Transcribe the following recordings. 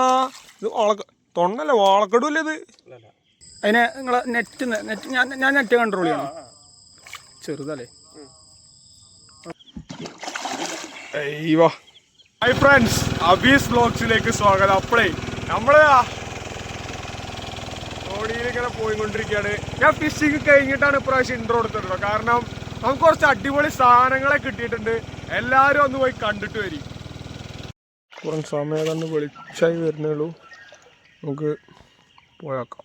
ആ ഇത് വാളക്ക തൊണ്ണല്ല വാളക്കടൂല്ലേ ഇത്? അതിനെ നിങ്ങളെ നെറ്റ് നെറ്റ് ഞാൻ ഞാൻ നെറ്റ് കൺട്രോൾ ചെയ്യണം. ചെറുതല്ലേ? ഹൈ ഹായ് ഫ്രണ്ട്സ് അബീസ് ബ്ലോഗ്സിലേക്ക് സ്വാഗതം. അപ്പളേ നമ്മൾ ഓടിയിൽ ഇങ്ങനെ പോയിക്കൊണ്ടിരിക്കുകയാണ് ഞാൻ ഫിഷിങ് കഴിഞ്ഞിട്ടാണ് ഇപ്രാവശ്യം ഇൻട്രോ എടുത്തിട്ടുള്ളത് കാരണം നമുക്ക് കുറച്ച് അടിപൊളി സാധനങ്ങളെ കിട്ടിയിട്ടുണ്ട്. എല്ലാവരും ഒന്ന് പോയി കണ്ടിട്ട് വരും. കുറച്ച് സമയം ഏതാണ്ട് വെളിച്ചായി വരുന്നേ ഉള്ളൂ. നമുക്ക് പോയാക്കാം.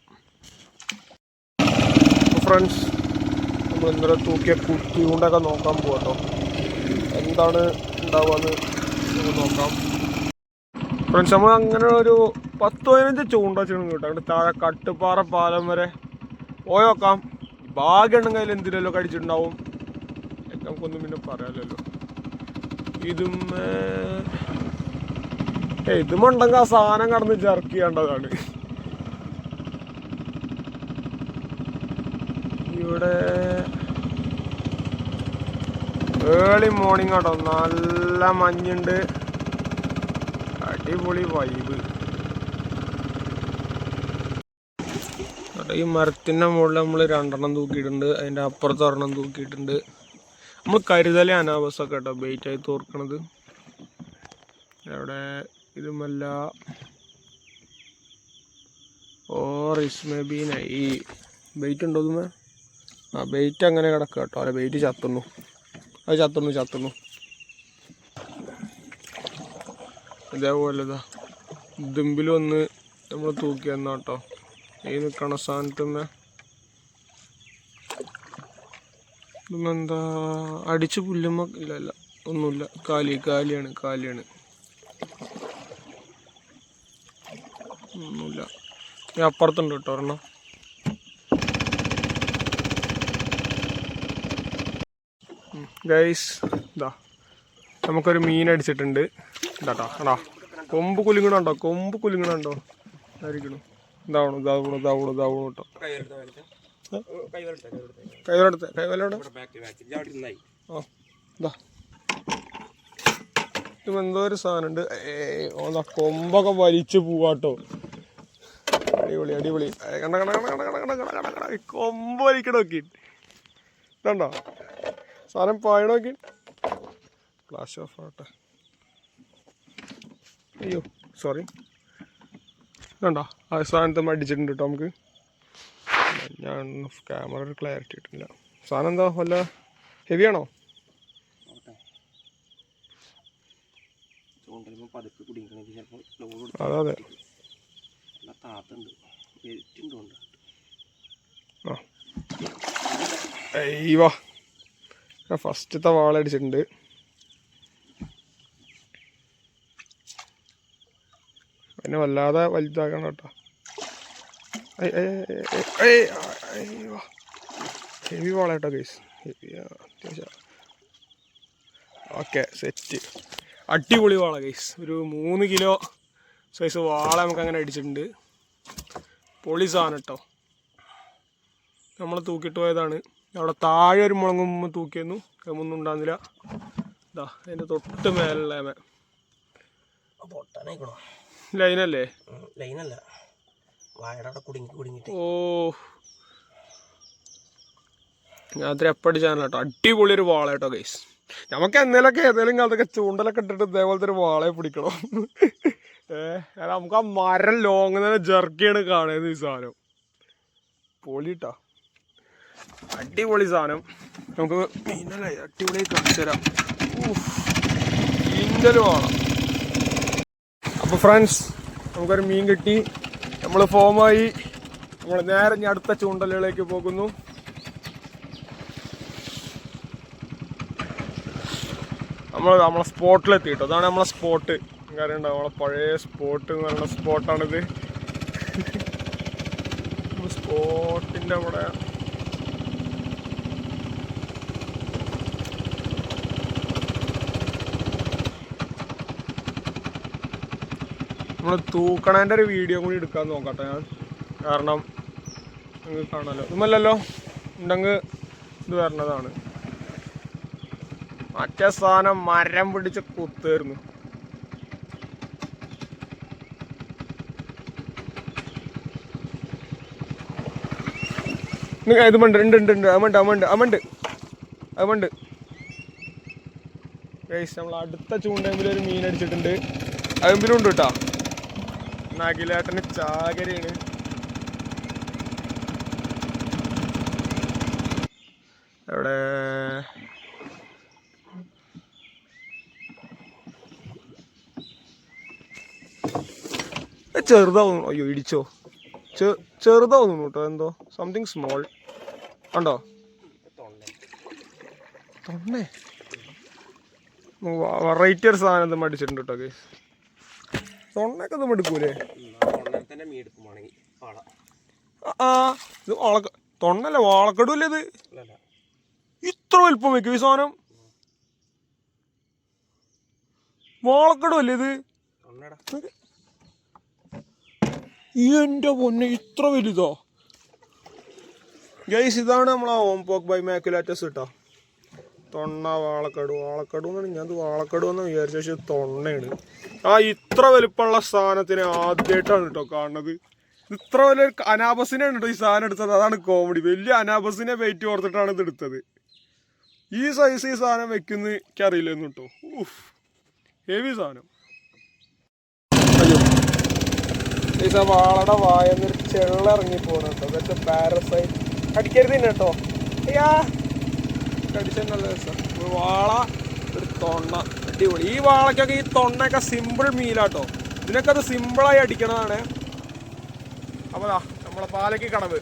ഫ്രണ്ട്സ് നമ്മൾ ഇന്നലെ തൂക്കിയ കുട്ടി കൊണ്ടൊക്കെ നോക്കാൻ പോകട്ടോ എന്താണ് ഉണ്ടാവുകയെന്ന് നമുക്ക് നോക്കാം. ഫ്രണ്ട്സ് നമ്മൾ അങ്ങനെ ഒരു പത്ത് പതിനഞ്ച് ചൂണ്ട ചെയ്യണം കേട്ടോ. അങ്ങനെ താഴെ കട്ടുപാറ പാലം വരെ പോയി നോക്കാം. ഭാഗ്യം ഉണ്ടെങ്കിൽ അതിൽ എന്തിനല്ലോ കടിച്ചിട്ടുണ്ടാവും? നമുക്കൊന്നും പിന്നെ പറയാമല്ലോ ഇതും ഇതും മുണ്ടെങ്കിൽ ആ സാധനം കടന്ന് ജർക്ക് ഇവിടെ ഏർലി മോർണിംഗ് കേട്ടോ നല്ല മഞ്ഞുണ്ട്. അടിപൊളി വൈബ് ഈ മരത്തിന്റെ മുകളിൽ നമ്മൾ രണ്ടെണ്ണം തൂക്കിയിട്ടുണ്ട്. അതിന്റെ അപ്പുറത്ത് ഒരെണ്ണം തൂക്കിയിട്ടുണ്ട്. നമ്മൾ കരുതലേ അനാബസൊക്കെ കേട്ടോ. ബെയ്റ്റായി തോർക്കണത്. അവിടെ ഇതുമല്ല. ഓർ ഇസ്മേ ബി നൈ ബെയ്റ്റ് ഉണ്ടോ ഇതുമേ? ആ ബെയ്റ്റ് അങ്ങനെ കിടക്കുക കേട്ടോ. അല്ല ബെയ്റ്റ് ചത്തുന്നു. അത് ചത്തുന്നു ചത്തുന്നു. ഇതേപോലെ ഇതാ. ദുമ്പിൽ വന്ന് നമ്മൾ തൂക്കി തന്ന കേട്ടോ. ഈ നിൽക്കണ സ്ഥാനത്തുമ്മ എന്താ അടിച്ച് പുല്ലുമ്മ ഇല്ല ഇല്ല. ഒന്നുമില്ല. കാലി കാലിയാണ് കാലിയാണ് ഒന്നുമില്ല ഈ അപ്പുറത്തുണ്ട് കേട്ടോ ഒരെണ്ണം. ഗൈസ് ഇതാ. നമുക്കൊരു മീൻ അടിച്ചിട്ടുണ്ട്. ഇതാട്ടാ അടാ കൊമ്പ് കുലുങ്ങണുണ്ടോ? കൊമ്പ് കുലുങ്ങണുണ്ടോ? ആയിരിക്കണം ഇതാവണം ഇതാവണം ഇതാവണം ഇതാവണം കേട്ടോ കൈവലെടുത്ത് കൈവലോടെ ആ ഇതാ. എന്തോ ഒരു സാധനമുണ്ട്. ഏ ഓന്നാ കൊമ്പൊക്കെ വലിച്ചു പോവാട്ടോ അടിപൊളി അടിപൊളി. കണ്ട കണ്ട കണ്ട കണ്ട കണ്ട കണ്ട കണ്ട കണ്ട. ഈ കൊമ്പ് വലിക്കണ നോക്കി. ഇതുണ്ടോ? സാധനം പായണ നോക്കി. ഫ്ലാഷ് ഓഫ് ആട്ടെ അയ്യോ സോറി കണ്ടോ ആ സാധനത്തെ അടിച്ചിട്ടുണ്ട് കേട്ടോ നമുക്ക്. ഞാൻ ക്യാമറ ഒരു ക്ലാരിറ്റി കിട്ടില്ല സാധനം എന്താ? വല്ല ഹെവി ആണോ? ചൂണ്ടലുമ്പോൾ പതുക്കെ കുടിക്കണമെങ്കിൽ ചിലപ്പോൾ ലോഡ് അതെ അതെ. അയ്യോ ഫസ്റ്റത്തെ വാളടിച്ചിട്ടുണ്ട് പിന്നെ വല്ലാതെ വലുതാക്കണം കേട്ടോ. ഹെവി വാള കേട്ടോ ഗൈസ് ഹെവി അത്യാവശ്യം. ഓക്കെ സെറ്റ് അടിപൊളി വാള ഗൈസ് ഒരു മൂന്ന് കിലോ സൈസ് വാള നമുക്ക് അങ്ങനെ അടിച്ചിട്ടുണ്ട്. പൊളി സാധനം കേട്ടോ നമ്മൾ തൂക്കിയിട്ട് പോയതാണ്. അവിടെ താഴെ ഒരു മുളങ്ങും തൂക്കിയിരുന്നു. ഒന്നും ഉണ്ടാകുന്നില്ല ഇതാ അതിന്റെ തൊട്ട് മേലെ ലൈനല്ലേ? ലൈനല്ല. കുടുങ്ങി ഓ. ഞാൻ അത്ര എപ്പടി ചാനൽ കേട്ടോ അടിപൊളി ഒരു വാള കേട്ടോ ഗൈസ് നമുക്ക് എന്തെങ്കിലുമൊക്കെ ഏതെങ്കിലും കാലത്തൊക്കെ ചൂണ്ടലൊക്കെ ഇട്ടിട്ട് ഇതേപോലത്തെ ഒരു വാളയെ പിടിക്കണം. ഏഹ് നമുക്ക് ആ മരം ലോങ് തന്നെ ജർക്കിയാണ് കാണുന്നത് ഈ സാധനം. പൊളിട്ടാ. അടിപൊളി സാധനം. നമുക്ക് മീനല്ലേ അടിപൊളി കാണിച്ചു തരാം. ഇന്റൽ വേണം. അപ്പോൾ ഫ്രണ്ട്സ് നമുക്കൊരു മീൻ കിട്ടി. നമ്മൾ ഫോമായി നമ്മൾ നേരെ ഞാൻ അടുത്ത ചൂണ്ടലുകളിലേക്ക് പോകുന്നു. നമ്മൾ നമ്മളെ സ്പോട്ടിലെത്തി കേട്ടോ. അതാണ് നമ്മളെ സ്പോട്ട് കാര്യം നമ്മളെ പഴയ സ്പോട്ട് എന്ന് പറയുന്ന സ്പോട്ടാണിത് സ്പോട്ടിന്റെ അവിടെ നമ്മൾ തൂക്കണേന്റെ ഒരു വീഡിയോ കൂടി എടുക്കാൻ നോക്കട്ടെ ഞാൻ. കാരണം നിങ്ങൾക്ക് കാണാമല്ലോ ഇതുമല്ലല്ലോ. ഉണ്ടെങ്കിൽ ഇത് വരണതാണ്. മറ്റേ സാധനം മരം പിടിച്ച് കുത്തായിരുന്നു ഇത് ഉണ്ട് ഉണ്ട് ഉണ്ട് അമ്മണ്ട് അമ്മണ്ട് അമ്മണ്ട് അമ്മണ്ട് ഗൈസ് നമ്മൾ അടുത്ത ചൂണ്ടമ്പിൽ ഒരു മീൻ അടിച്ചിട്ടുണ്ട്. അകമ്പിലും ഉണ്ട് കേട്ടോ നഗിലേട്ടന് ചാകരയാണ്. അവിടെ ചെറുതാവുന്നു. അയ്യോ ഇടിച്ചോ. ചെറുതാവുന്നു കേട്ടോ എന്തോ? സംതിങ് സ്മോൾ ഉണ്ടോ? തൊണ്ണേ വെറൈറ്റി ഒരു സാധനം ഇത് മടിച്ചിട്ടുണ്ട് കേട്ടോ കേസ് മീൻ എടുക്കുവാണെങ്കിൽ പാള. ആ, ഇത് വാളക്ക തൊണ്ണല്ല വാളക്കടൂല്ലേ ഇത്? ഇത്ര വലുപ്പം വെക്കും ഈ സാധനം. വാളക്കടുവല്ലേ ഇത്? എന്റെ പൊന്നെ ഇത്ര വലുതോ? ഗൈസ് ഇതാണ് നമ്മളെ ഓം പോക്ക് ബൈ മാക്കുലാറ്റസ് കേട്ടോ തൊണ്ണ വാളക്കടു വാളക്കടു എന്നാണ് ഞാൻ ഇത് വാളക്കടു എന്ന് വിചാരിച്ച പക്ഷെ തൊണ്ണയാണ്. ആ ഇത്ര വലുപ്പമുള്ള സാധനത്തിന് ആദ്യമായിട്ടാണ് കേട്ടോ കാണുന്നത്. ഇത് ഇത്ര വലിയ അനാബസിനാണ് കേട്ടോ ഈ സാധനം എടുത്തത്. അതാണ് കോമഡി വലിയ അനാബസിനെ വെയിറ്റ് ഓർത്തിട്ടാണ് ഇത് എടുത്തത്. ഈ സൈസ് ഈ സാധനം വെക്കുന്ന എനിക്കറിയില്ലെന്ന് കേട്ടോ ഊഫ് ഹെവി സാധനം. ഈ വാളയുടെ വായെന്നൊരു ചെള്ളിറങ്ങി പോകുന്നുണ്ടോ അതൊക്കെ പാരസൈറ്റ് കടിക്കരുത് തന്നെ കേട്ടോ. അയ്യാ. കടിച്ച നല്ല രസം. വാള ഒരു തൊണ്ണ. അടിപൊളി. ഈ വാളയ്ക്കൊക്കെ ഈ തൊണ്ണയൊക്കെ സിമ്പിൾ മീലാട്ടോ ഇതിനൊക്കെ അത് സിമ്പിളായി അടിക്കണതാണ്. അപ്പോൾ നമ്മളെ പാലയ്ക്ക് കടവ്.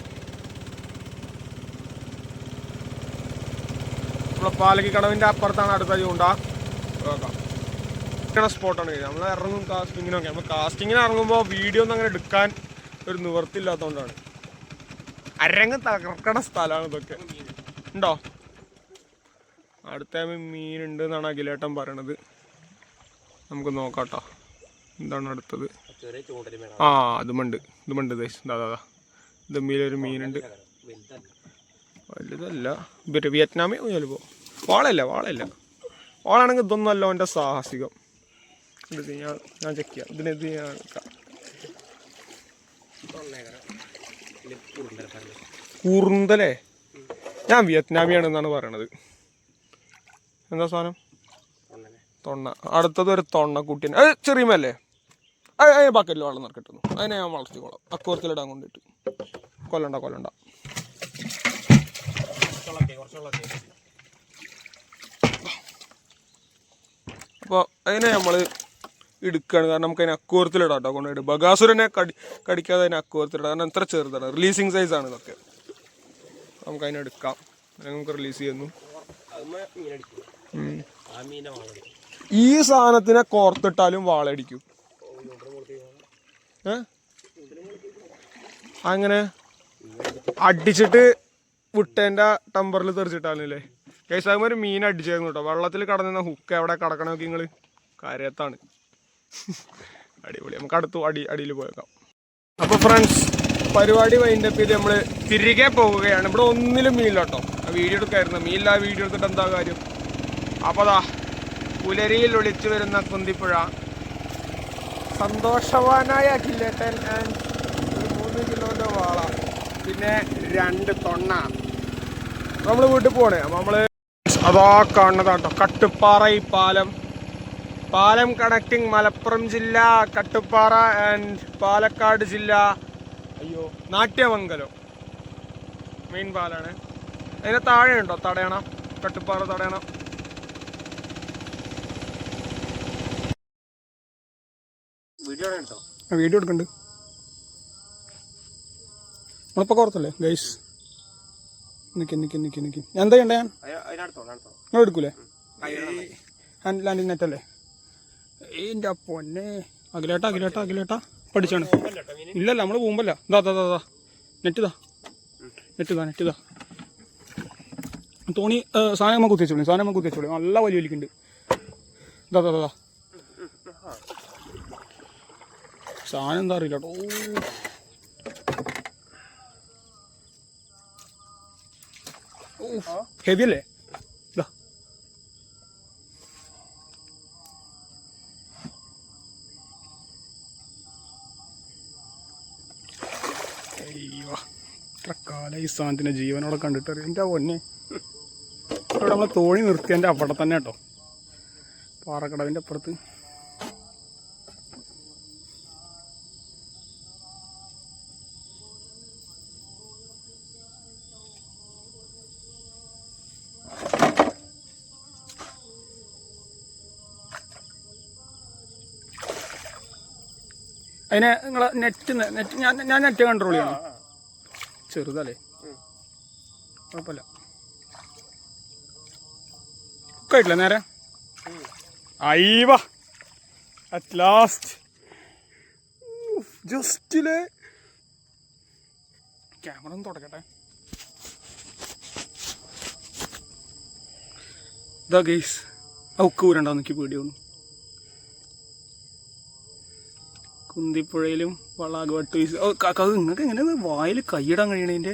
നമ്മളെ പാലയ്ക്ക് കടവിന്റെ അപ്പുറത്താണ് അടുത്ത ചൂണ്ട നോക്കാം. സ്പോട്ടാണ് നമ്മൾ ഇറങ്ങും കാസ്റ്റിങ്ങിനൊക്കെ നമ്മൾ കാസ്റ്റിങ്ങിന് ഇറങ്ങുമ്പോൾ വീഡിയോ ഒന്നും അങ്ങനെ എടുക്കാൻ ഒരു നിവർത്തില്ലാത്തതുകൊണ്ടാണ് അരങ്ങ് തകർക്കണ സ്ഥലമാണ് ഇതൊക്കെ. ഉണ്ടോ? അടുത്ത മീനുണ്ട് എന്നാണ് അഖിലേട്ടൻ പറയണത്. നമുക്ക് നോക്കാട്ടോ. എന്താണ് അടുത്തത്? ആ അതുമുണ്ട് ഇതുമുണ്ട് ദാദാ ദമ്മിയിലൊരു മീനുണ്ട്. വലുതല്ല. വിയറ്റ്നാമി? ചിലപ്പോൾ വാളല്ല വാളല്ല വാളാണെങ്കിൽ ഇതൊന്നും അല്ല എന്റെ സാഹസികം. ഇത് ഞാൻ ഞാൻ ചെക്ക് ചെയ്യാം. ഇതിനെത് ഞാൻ കൂർന്തലേ ഞാൻ വിയറ്റ്നാമിയാണെന്നാണ് പറയണത്. എന്താ സാധനം? തൊണ്ണ. അടുത്തത് ഒരു കുട്ടീനെ അത് ചെറിയ മേലേ അത് അതിന് ബക്കറ്റിൽ വെള്ളം നിറക്കിട്ടുന്നു. അതിനെ ഞാൻ വളർത്തിക്കോളാം. അക്കൂർത്തിലിടാൻ കൊണ്ടിട്ട്. കൊല്ലണ്ട കൊല്ലണ്ട. അപ്പോൾ അതിനെ നമ്മൾ എടുക്കുകയാണ് കാരണം നമുക്ക് അതിനെ അക്കൂരത്തിലിടാം കേട്ടോ. കൊണ്ടുപോയിട്ട് ബഗാസുരനെ കടി കടിക്കാതെ അതിന് അക്കൂരത്തിലിടാം കാരണം അത്ര ചെറുതാണ്. റിലീസിങ് സൈസാണ് ഇതൊക്കെ. നമുക്ക് അതിനെ എടുക്കാം നമുക്ക് റിലീസ് ചെയ്യുന്നു. ഈ സാധനത്തിനെ കോർത്തിട്ടാലും വാളടിക്കും. അങ്ങനെ അടിച്ചിട്ട് വിട്ടേന്റെ ടമ്പറിൽ തെറിച്ചിട്ടാലല്ലേ? കേസാകുമ്പോൾ ഒരു മീൻ അടിച്ചായിരുന്നു കേട്ടോ. വെള്ളത്തിൽ കടന്നിരുന്ന ഹുക്ക് എവിടെ കടക്കണ നോക്കി നിങ്ങൾ കാര്യത്താണ്. അടിപൊളി. നമുക്ക് അടുത്തു അടി അടിയിൽ പോയേക്കാം. അപ്പോൾ ഫ്രണ്ട്സ് പരിപാടി വൈൻഡപ്പ് ചെയ്ത് നമ്മൾ തിരികെ പോവുകയാണ്. ഇവിടെ ഒന്നിലും മീനില്ല കേട്ടോ ആ വീഡിയോ എടുക്കായിരുന്നു. മീനില്ല വീഡിയോ എടുത്തിട്ട് എന്താ കാര്യം? അപ്പോൾ അതാ പുലരിയിൽ ഒളിച്ചു വരുന്ന കുന്തിപ്പുഴ. സന്തോഷവാനായ അഖിലേട്ടൻ ആൻഡ് മൂന്ന് കിലോന്റെ വാള. പിന്നെ രണ്ട് തൊണ്ണ. നമ്മൾ വീട്ടിൽ പോണേ നമ്മൾ അതാ കാണുന്നതാട്ടോ. കട്ടുപ്പാറ ഈ പാലം. പാലം കണക്ടിങ് മലപ്പുറം ജില്ല കട്ടുപ്പാറ ആൻഡ് പാലക്കാട് ജില്ല. അയ്യോ നാട്യമംഗലം. മെയിൻ പാലാണ് അതിന് താഴെ ഉണ്ടോ തടയണ? കട്ടുപ്പാറ തടയണ? വീഡിയോ എടുക്കണ്ട്. നമ്മളിപ്പോൾ കുറച്ചല്ലേ ഗൈസ് നിക്കി നിക്കി നിക്കി നിക്കി. ഞാൻ എന്താ ചെയ്യണ്ടേ? ഞാൻ എടുക്കൂലേ? ഹാൻഡ് ലാൻഡിങ് നെറ്റല്ലേ എന്റെ പൊന്നെ. അഖിലേട്ടാ അഖിലേട്ടാ അഖിലേട്ടാ. പഠിച്ചാണ്. ഇല്ലല്ല നമ്മൾ പോകുമ്പല്ല. ഇതാ ദാ ദാ നെറ്റ് ഇതാ. നെറ്റ് ഇതാ നെറ്റ് ഇതാ. തോണി സാധനം നമുക്ക് കുത്തിച്ചോളി സാധനം നമുക്ക് കുത്തിച്ചോളി നല്ല വലിയ വലിക്കുണ്ട്. ഇതാ ദാ, ദാ സാധനം എന്താ അറിയില്ല കേട്ടോ. ഹെവി അല്ലേ ഇതാ അയ്യോ ഈ സാധനത്തിന്റെ ജീവനോടെ കണ്ടിട്ട് അറിയാം എന്റെ പൊന്നെ. ഇവിടെ നമ്മളെ തോണി നിർത്തിയതിന്റെ അവിടെ തന്നെ കേട്ടോ. പാറക്കടവിന്റെ അപ്പുറത്ത്. അതിനെ നിങ്ങളെ നെറ്റ് നെറ്റ് ഞാൻ ഞാൻ നെറ്റ് കൺട്രോൾ ചെയ്യണം ചെറുതല്ലേ? കുഴപ്പമില്ല. കുക്കായിട്ടില്ല നേരെ? അയ്യവ അറ്റ് ലാസ്റ്റ് ജസ്റ്റിൽ ക്യാമറ ഒന്ന് തുടക്കട്ടെ. ഇതാ ഗെയ്സ് ഔക്ക് ഊരണ്ടോ എനിക്ക് വന്നു കുന്തിപ്പുഴയിലും ഓ കാക്ക നിങ്ങൾക്ക് എങ്ങനെയാണ് വായിൽ കൈയിടാൻ കഴിയണതിന്റെ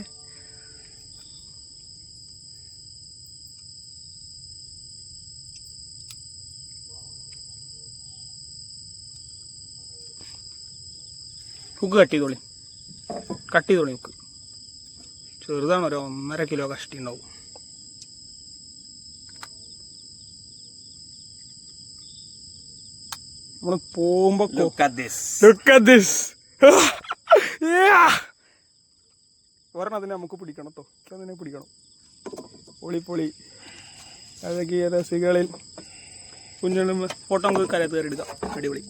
ഹുക്ക് കട്ട് ചെയ്തോളി കട്ട് ചെയ്തോളി ഹുക്ക് ചെറുതാണ് ഒരു ഒന്നര കിലോ കഷ്ടി ഉണ്ടാവും നമ്മൾ പോകുമ്പോ ഒരെണ്ണം അതിനെ നമുക്ക് പിടിക്കണം കേട്ടോ അതിനെ പിടിക്കണം. പൊളി പൊളി അതൊക്കെ രസികളിൽ കുഞ്ഞുങ്ങളും ഫോട്ടോ നമുക്ക് കരത്ത് കയറി എടുക്കാം അടിപൊളി.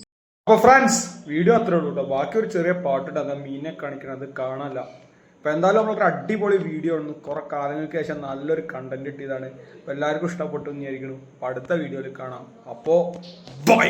അപ്പൊ ഫ്രണ്ട്സ് വീഡിയോ അത്രേ ഉള്ളൂ കേട്ടോ ബാക്കി ഒരു ചെറിയ പാട്ടുണ്ട്. അത് മീനെ കാണിക്കണം അത് കാണാനല്ല. അപ്പൊ എന്തായാലും നമ്മളൊരു അടിപൊളി വീഡിയോ ആണ്. കുറെ കാലങ്ങൾക്ക് ശേഷം നല്ലൊരു കണ്ടന്റ് കിട്ടിയതാണ്. അപ്പൊ എല്ലാവർക്കും ഇഷ്ടപ്പെട്ടു തന്നെയായിരിക്കണം അടുത്ത വീഡിയോയിൽ കാണാം. അപ്പോ ബൈ